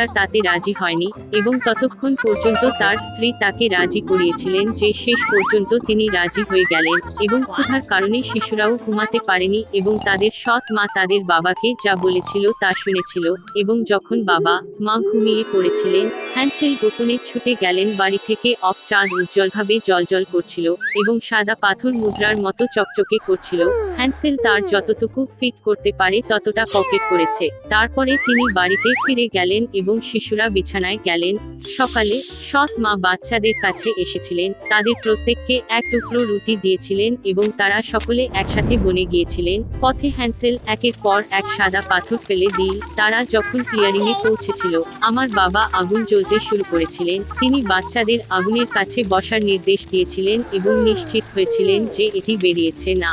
উটকাটার তাতে রাজি হয়নি এবং ততক্ষণ পর্যন্ত তার স্ত্রী তাকে রাজি করিয়েছিলেন যে শেষ পর্যন্ত তিনি রাজি হয়ে গেলেন এবং ক্ষুধার কারণে শিশুরাও ঘুমাতে পারেনি এবং তাদের সৎ মা তাদের বাবাকে যা বলেছিল তা শুনেছিল এবং যখন বাবা মা ঘুমিয়ে পড়েছিলেন হ্যান্সেল গোপনে ছুটে গেলেন বাড়ি থেকে অফ চাঁদ উজ্জ্বলভাবে জলজল করছিল এবং সাদা পাথর মুদ্রার মতো চকচকে করছিল। হ্যান্সেল তার যতটুকু ফিট করতে পারে ততটা পকেট করেছে। তারপরে তিনি বাড়িতে ফিরে গেলেন এবং শিশুরা বিছানায় গেলেন। সকালে সৎ মা বাচ্চাদের কাছে এসেছিলেন। তাদের প্রত্যেককে এক টুকরো রুটি দিয়েছিলেন এবং তারা সকলে একসাথে বনে গিয়েছিলেন। পথে হ্যান্সেল একের পর এক সাদা পাথর ফেলে দিল। তারা যখন ক্লিয়ারিং এ পৌঁছেছিল আমার বাবা আগুন জ্বলতে শুরু করেছিলেন। তিনি বাচ্চাদের আগুনের কাছে বসার নির্দেশ দিয়েছিলেন এবং নিশ্চিত হয়েছিলেন যে এটি বেরিয়েছে না।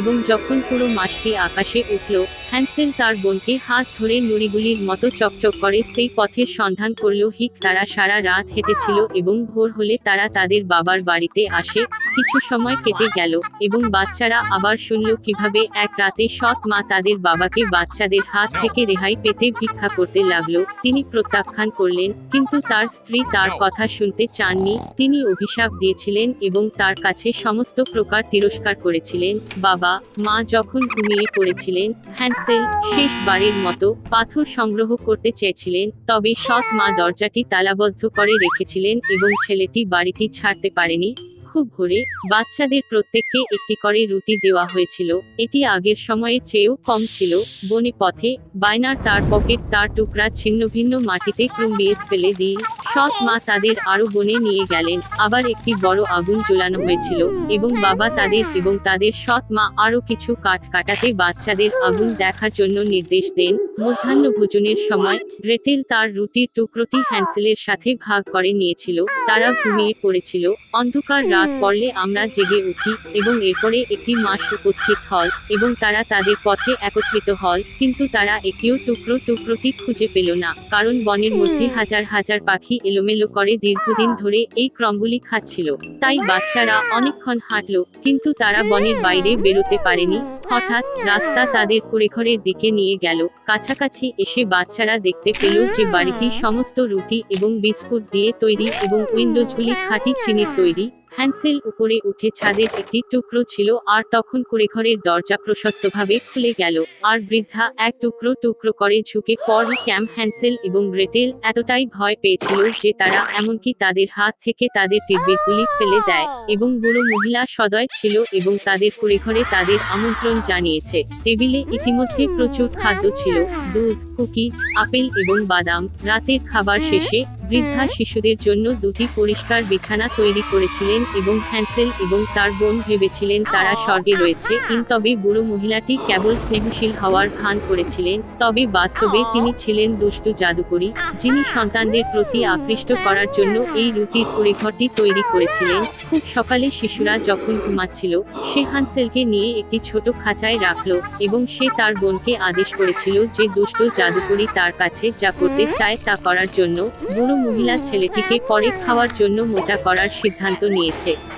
এবং যখন পুরো মাসটি আকাশে উঠল, হ্যান্সেল তার বোনকে হাত ধরে নুড়িগুলির মতো চকচক করে সেই পথের সন্ধান করল। হিক তারা সারা রাত হেঁটেছিল এবং ভোর হলে তারা তাদের বাবার বাড়িতে আসে। কিছু সময় কেটে গেল এবং বাচ্চারা আবার শুনল কীভাবে এক রাতে সৎ মা তাদের বাবাকে বাচ্চাদের হাত থেকে রেহাই পেতে ভিক্ষা করতে লাগল। তিনি প্রত্যাখ্যান করলেন, কিন্তু তার স্ত্রী তার কথা শুনতে চাননি। তিনি অভিশাপ দিয়েছিলেন এবং তার কাছে সমস্ত প্রকার তিরস্কার করেছিলেন। বাবা মা যখন ঘুমিয়ে পড়েছিলেন হ্যান্সেল শেষবারের মতো পাথর সংগ্রহ করতে চেয়েছিলেন, তবে সৎ মা দরজাটি তালাবদ্ধ করে রেখেছিলেন এবং ছেলেটি বাড়িটি ছাড়তে পারেনি। খুব ভোরে বাচ্চাদের প্রত্যেককে একটি করে রুটি দেওয়া হয়েছিল। এটি আগের সময়ের চেয়েও কম ছিল। বনে পথে, বায়নার তার পকেট তার টুকরা ছিন্ন ভিন্ন মাটিতে ক্রুম্বিয়েস ফেলে দিল সৎ মা তাদের আরও বনে নিয়ে গেলেন। আবার একটি বড় আগুন জ্বলানো হয়েছিল এবং বাবা তাদের এবং তাদের সৎ মা আরও কিছু কাঠ কাটাতে বাচ্চাদের আগুন দেখার জন্য নির্দেশ দেন। মধ্যাহ্ন ভোজনের সময় গ্রেটেল তার রুটির টুকরোটি হ্যান্সেলের সাথে ভাগ করে নিয়েছিল। তারা ঘুমিয়ে পড়েছিল। অন্ধকার রাত পড়লে আমরা জেগে উঠি এবং এরপরে একটি মাস উপস্থিত হল এবং তারা তাদের পথে একত্রিত হল কিন্তু তারা একটিও টুকরো টুকরোটি খুঁজে পেল না কারণ বনের মধ্যে হাজার হাজার পাখি এলোমেলো করে দীর্ঘদিন ধরে এই ক্রমগুলি খাচ্ছিল। তাই বাচ্চারা অনেকক্ষণ হাঁটলো কিন্তু তারা বনের বাইরে বেরোতে পারেনি। হঠাৎ রাস্তা তাদের কুড়েঘরের দিকে নিয়ে গেল। কাছাকাছি এসে বাচ্চারা দেখতে পেল যে বাড়িটি সমস্ত রুটি এবং বিস্কুট দিয়ে তৈরি এবং উইন্ডোজগুলি খাঁটি চিনির তৈরি। হ্যান্সেল উপরে উঠে ছাদের একটি টুকরো ছিল আর তখন কুড়েঘরের দরজা প্রশস্তভাবে খুলে গেল। আর বৃদ্ধা এক টুকরো টুকরো করে ঝুঁকে পর ক্যাম্প হ্যান্সেল এবং গ্রেটেল এতটাই ভয় পেয়েছিল যে তারা এমনকি তাদের হাত থেকে তাদের টিরবিটগুলি ফেলে দেয় এবং বুড়ো মহিলা সদয় ছিল এবং তাদের কুড়েঘরে তাদের আমন্ত্রণ জানিয়েছে। টেবিলে ইতিমধ্যে প্রচুর খাদ্য ছিল, দুধ, কুকিজ, আপেল এবং বাদাম। রাতের খাবার শেষে বৃদ্ধা শিশুদের জন্য দুটি পরিষ্কার বিছানা তৈরি করেছিলেন এবং হ্যান্সেল এবং তার বোন ভেবেছিলেন তারা স্বর্গে রয়েছে তবে বুড়ো মহিলাটি কেবল স্নেহশীল হওয়ার ভান করেছিলেন, তবে বাস্তবে তিনি ছিলেন দুষ্টু জাদুকরী, যিনি সন্তানদের প্রতি আকৃষ্ট করার জন্য এই রুটির পরিঘরটি তৈরি করেছিলেন। খুব সকালে শিশুরা যখন ঘুমাচ্ছিল, সে হানসেলকে নিয়ে একটি ছোট খাঁচায় রাখল এবং সে তার বোনকে আদেশ করেছিল যে দুষ্ট জাদুকরী তার কাছে যা করতে চায় তা করার জন্য, বুড়ো মহিলা ছেলেটিকে পরে খাওয়ার জন্য মোটা করার সিদ্ধান্ত নিয়েছে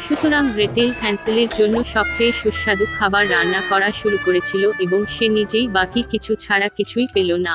সুতরাং গ্রেটেল হ্যান্সেলের জন্য সবচেয়ে সুস্বাদু খাবার রান্না করা শুরু করেছিল এবং সে নিজেই বাকি কিছু ছাড়া কিছুই পেল না।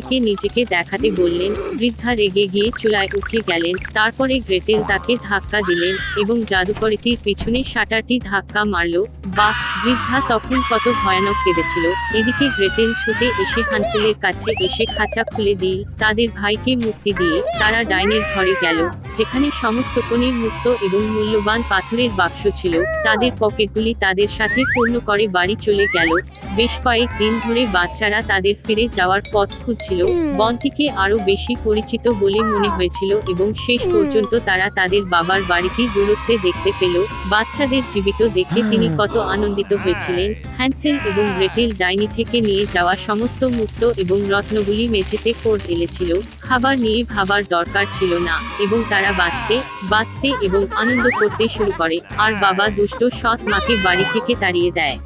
ডাইনিকে নিজেকে দেখাতে বললেন, বৃদ্ধা রেগে গিয়ে চুলায় উঠে গেলেন, তারপরে গ্রেটেল তাকে ধাক্কা দিলেন এবং জাদুকরিটির পিছনে শাটারটি ধাক্কা মারল। বা বৃদ্ধা তখন কত ভয়ানক কেঁদেছিল। এদিকে গ্রেটেল ছুটে এসে হানসেলের কাছে এসে খাঁচা খুলে দিয়ে তাদের ভাইকে মুক্তি দিয়ে তারা ডাইনের ঘরে গেল। যেখানে সমস্ত কোণে মুক্ত এবং মূল্যবান পাথরের বাক্স ছিল তাদের পকেটগুলি তাদের সাথে পূর্ণ করে বাড়ি চলে গেল। বেশ কয়েক দিন ধরে বাচ্চারা তাদের ফিরে যাওয়ার পথ খুঁজছিল। বনটিকে আরও বেশি পরিচিত বলে মনে হয়েছিল এবং শেষ পর্যন্ত তারা তাদের বাবার বাড়িটি দূরত্বে দেখতে পেল। বাচ্চাদের জীবিত দেখে তিনি কত আনন্দিত হয়েছিলেন। হ্যান্সেল এবং গ্রেটেল ডাইনি থেকে নিয়ে যাওয়া সমস্ত মুক্ত এবং রত্নগুলি মেঝেতে ফোর্ড এলেছিল। খাবার নিয়ে ভাবার দরকার ছিল না এবং তারা বাঁচতে বাঁচতে এবং আনন্দ করতে শুরু করে। আর বাবা দুষ্ট সৎ মাকে বাড়ি থেকে তাড়িয়ে দেয়।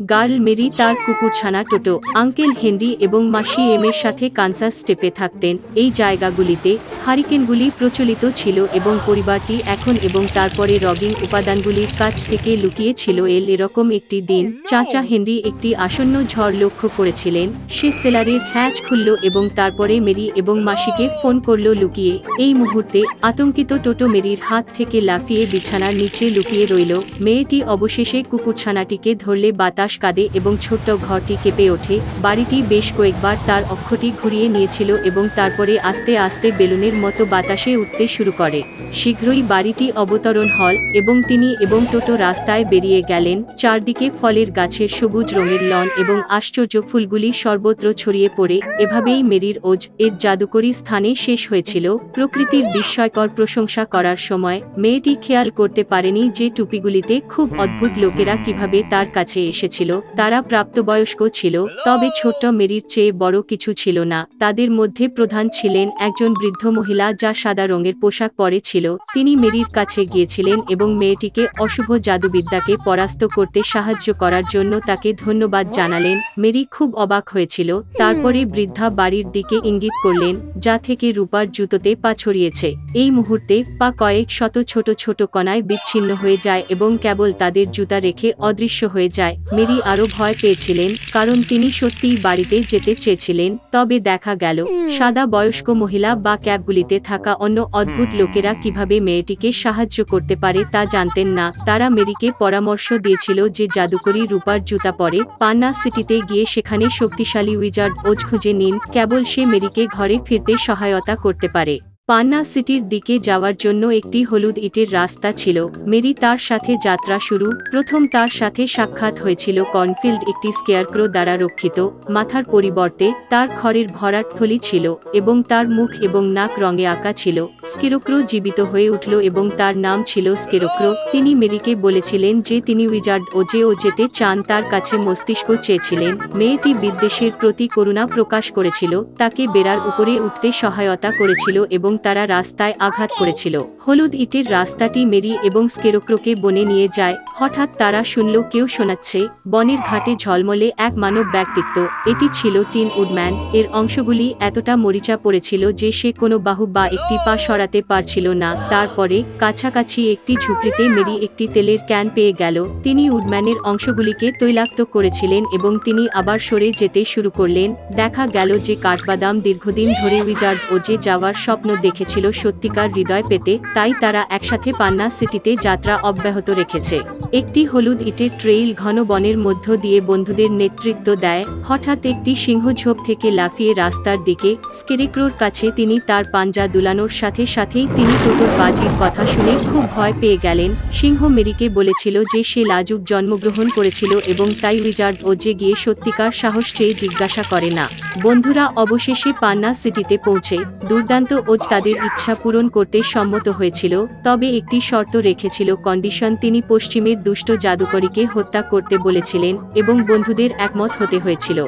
গার্ল মেরি তার কুকুরছানা টোটো, আঙ্কেল হেনরি এবং মাসি এমের সাথে কানসাস স্টেপে থাকতেন। এই জায়গাগুলিতে হারিকেনগুলি প্রচলিত ছিল এবং পরিবারটি এখন এবং তারপরে রগিং উপাদানগুলির কাছ থেকে লুকিয়ে ছিল এল এরকম একটি দিন চাচা হেনরি একটি আসন্ন ঝড় লক্ষ্য করেছিলেন। সে সেলারের হ্যাচ খুলল এবং তারপরে মেরি এবং মাসিকে ফোন করল লুকিয়ে। এই মুহূর্তে আতঙ্কিত টোটো মেরির হাত থেকে লাফিয়ে বিছানার নিচে লুকিয়ে রইল। মেয়েটি অবশেষে কুকুরছানাটিকে ধরলে বাতাস কাঁদে এবং ছোট্ট ঘরটি কেঁপে ওঠে। বাড়িটি বেশ কয়েকবার তার অক্ষটি ঘুরিয়ে নিয়েছিল এবং তারপরে আস্তে আস্তে বেলুনের মতো বাতাসে উঠতে শুরু করে। শীঘ্রই বাড়িটি অবতরণ হল এবং তিনি এবং টোটো রাস্তায় বেরিয়ে গেলেন। চারদিকে ফলের গাছের সবুজ রঙের লন এবং আশ্চর্য ফুলগুলি সর্বত্র ছড়িয়ে পড়ে। এভাবেই মেরির ওজ এর জাদুকরী স্থানে শেষ হয়েছিল। প্রকৃতির বিস্ময়কর প্রশংসা করার সময় মেয়েটি খেয়াল করতে পারেনি যে টুপিগুলিতে খুব অদ্ভুত লোকেরা কীভাবে তার কাছে এসেছিল তারা প্রাপ্তবয়স্ক ছিল, তবে ছোট্ট মেরির চেয়ে বড় কিছু ছিল না। তাদের মধ্যে প্রধান ছিলেন একজন বৃদ্ধ মহিলা যা সাদা রঙের পোশাক পরে ছিল। তিনি মেরির কাছে গিয়েছিলেন এবং মেয়েটিকে অশুভ জাদুবিদ্যাকে পরাস্ত করতে সাহায্য করার জন্য তাকে ধন্যবাদ জানালেন। মেরি খুব অবাক হয়েছিল। তারপরে বৃদ্ধা বাড়ির দিকে ইঙ্গিত করলেন, যা থেকে রূপার জুতোতে পা ছড়িয়েছে, এই মুহূর্তে পা কয়েক শত ছোট ছোট কণায় বিচ্ছিন্ন হয়ে যায় এবং কেবল তাদের জুতা রেখে অদৃশ্য হয়ে যায়। মেরি আরও ভয় পেয়েছিলেন, কারণ তিনি সত্যিই বাড়িতে যেতে চেয়েছিলেন, তবে দেখা গেল, সাদা বয়স্ক মহিলা বা ক্যাবগুলিতে থাকা অন্য অদ্ভুত লোকেরা কীভাবে মেয়েটিকে সাহায্য করতে পারে তা জানতেন না। তারা মেরিকে পরামর্শ দিয়েছিল যে জাদুকরি রূপার জুতা পরে পান্না সিটিতে গিয়ে সেখানে শক্তিশালী উইজার্ড ওজ খুঁজে নিন, কেবল সে মেরিকে ঘরে ফিরতে সহায়তা করতে পারে। পান্না সিটির দিকে যাওয়ার জন্য একটি হলুদ ইটের রাস্তা ছিল। মেরি তার সাথে যাত্রা শুরু। প্রথম তার সাথে সাক্ষাৎ হয়েছিল কর্নফিল্ড একটি স্কেয়ারক্রো দ্বারা রক্ষিত। মাথার পরিবর্তে তার খড়ের ভরাট থলি ছিল এবং তার মুখ এবং নাক রঙে আঁকা ছিল। স্কেরোক্রো জীবিত হয়ে উঠল এবং তার নাম ছিল স্কেরোক্রো। তিনি মেরিকে বলেছিলেন যে তিনি উইজার্ড ও যে ও যেতে চান তার কাছে মস্তিষ্ক চেয়েছিলেন। মেয়েটি বিদ্বেষের প্রতি করুণা প্রকাশ করেছিল, তাকে বেড়ার উপরে উঠতে সহায়তা করেছিল এবং তারা রাস্তায় আঘাত করেছিল। হলুদ ইটের রাস্তাটি মেরি এবং স্কেরোক্রোকে বনে নিয়ে যায়। হঠাৎ তারা শুনল কেউ শোনাচ্ছে বনের ঘাটে ঝলমলে এক মানব ব্যক্তিত্ব। এটি ছিল টিন উডম্যান। এর অংশগুলি এতটা মরিচা পড়েছিল যে সে কোনো বাহু বা একটি পা সরাতে পারছিল না। তারপরে কাছাকাছি একটি ঝুপড়িতে মেরি একটি তেলের ক্যান পেয়ে গেল। তিনি উডম্যানের অংশগুলিকে তৈলাক্ত করেছিলেন এবং তিনি আবার সরে যেতে শুরু করলেন। দেখা গেল যে কাঠবাদাম দীর্ঘদিন ধরে উইজার্ড ও যে যাওয়ার স্বপ্ন দেখেছিল সত্যিকার হৃদয় পেতে, তাই তারা একসাথে পান্না সিটিতে যাত্রা অব্যাহত রেখেছে। একটি হলুদ ইটের ট্রেইল ঘন বনের মধ্য দিয়ে বন্ধুদের নেতৃত্ব দেয়, হঠাৎ একটি সিংহঝোপ থেকে লাফিয়ে রাস্তার দিকে, স্কেরিক্রোর কাছে তিনি তার পাঞ্জা দুলানোর সাথে সাথেই তিনি টোটোর বাজির কথা শুনে খুব ভয় পেয়ে গেলেন। সিংহ মেরিকে বলেছিল যে সে লাজুক জন্মগ্রহণ করেছিল এবং তাই উইজার্ড ও যে গিয়ে সত্যিকার সাহস চেয়ে জিজ্ঞাসা করে না। বন্ধুরা অবশেষে পান্না সিটিতে পৌঁছে, দুর্দান্ত ওজ তাদের ইচ্ছা পূরণ করতে সম্মত হয়েছিল, তবে একটি শর্ত রেখেছিল কন্ডিশন তিনি পশ্চিমের দুষ্ট জাদুকরীকে হত্যা করতে বলেছিলেন এবং বন্ধুদের একমত হতে হয়েছিল।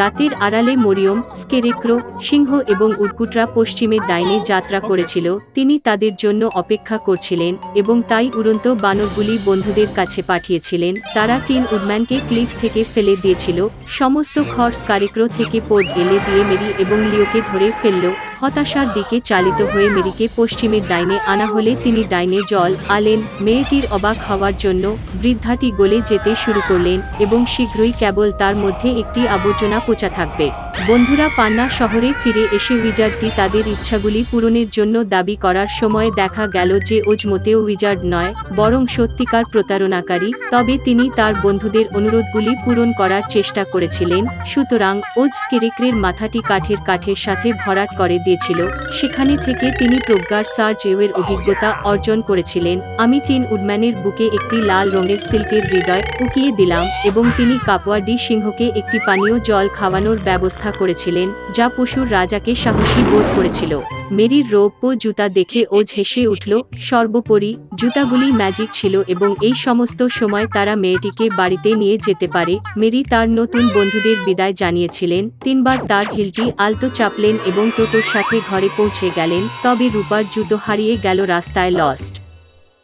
রাতের আড়ালে মরিয়ম, স্কেরেক্রো, সিংহ এবং উটকুটরা পশ্চিমের ডাইনে যাত্রা করেছিল, তিনি তাদের জন্য অপেক্ষা করছিলেন এবং তাই উড়ন্ত বানরগুলি বন্ধুদের কাছে পাঠিয়েছিলেন। তারা টিন উডম্যানকে ক্লিফ থেকে ফেলে দিয়েছিল, সমস্ত খরস কারিক্রো থেকে পোদ এলে দিয়ে মেরি এবং লিওকে ধরে ফেলল, হতাশার দিকে চালিত হয়ে মেরিকে পশ্চিমের ডাইনে আনা হলে তিনি ডাইনে জল, আলেন, মেয়েটির অবাক হওয়ার জন্য বৃদ্ধাটি গলে যেতে শুরু করলেন এবং শীঘ্রই কেবল তার মধ্যে একটি আবর্জনা পোচা থাকবে। বন্ধুরা পান্না শহরে ফিরে এসে উইজার্ডটি তাদের ইচ্ছাগুলি পূরণের জন্য দাবি করার সময় দেখা গেল যে ওজ মোটেও উইজার্ড নয়, বরং সত্যিকার প্রতারণাকারী। তবে তিনি তার বন্ধুদের অনুরোধগুলি পূরণ করার চেষ্টা করেছিলেন। সুতরাং ওজ স্কিরিক্রের মাথাটি কাঠের কাঠের সাথে ভরাট করে দিয়েছিল। সেখানে থেকে তিনি প্রজ্ঞার সার এর অভিজ্ঞতা অর্জন করেছিলেন। আমি টিন উডম্যানের বুকে একটি লাল রঙের সিল্কের হৃদয় উকিয়ে দিলাম এবং তিনি কাপওয়া ডি সিংহকে একটি পানীয় জল খাওয়ানোর ব্যবস্থা করেছিলেন, যা পশুর রাজাকে সাহসী বোধ করেছিল। মেরির রৌপ্য জুতা দেখে ও ঝেসে উঠল, সর্বোপরি জুতাগুলি ম্যাজিক ছিল এবং এই সমস্ত সময় তারা মেয়েটিকে বাড়িতে নিয়ে যেতে পারে। মেরি তার নতুন বন্ধুদের বিদায় জানিয়েছিলেন, তিনবার তার হিলটি আলতো চাপলেন এবং টোটোর সাথে ঘরে পৌঁছে গেলেন, তবে রূপার জুতো হারিয়ে গেল রাস্তায় লস্ট।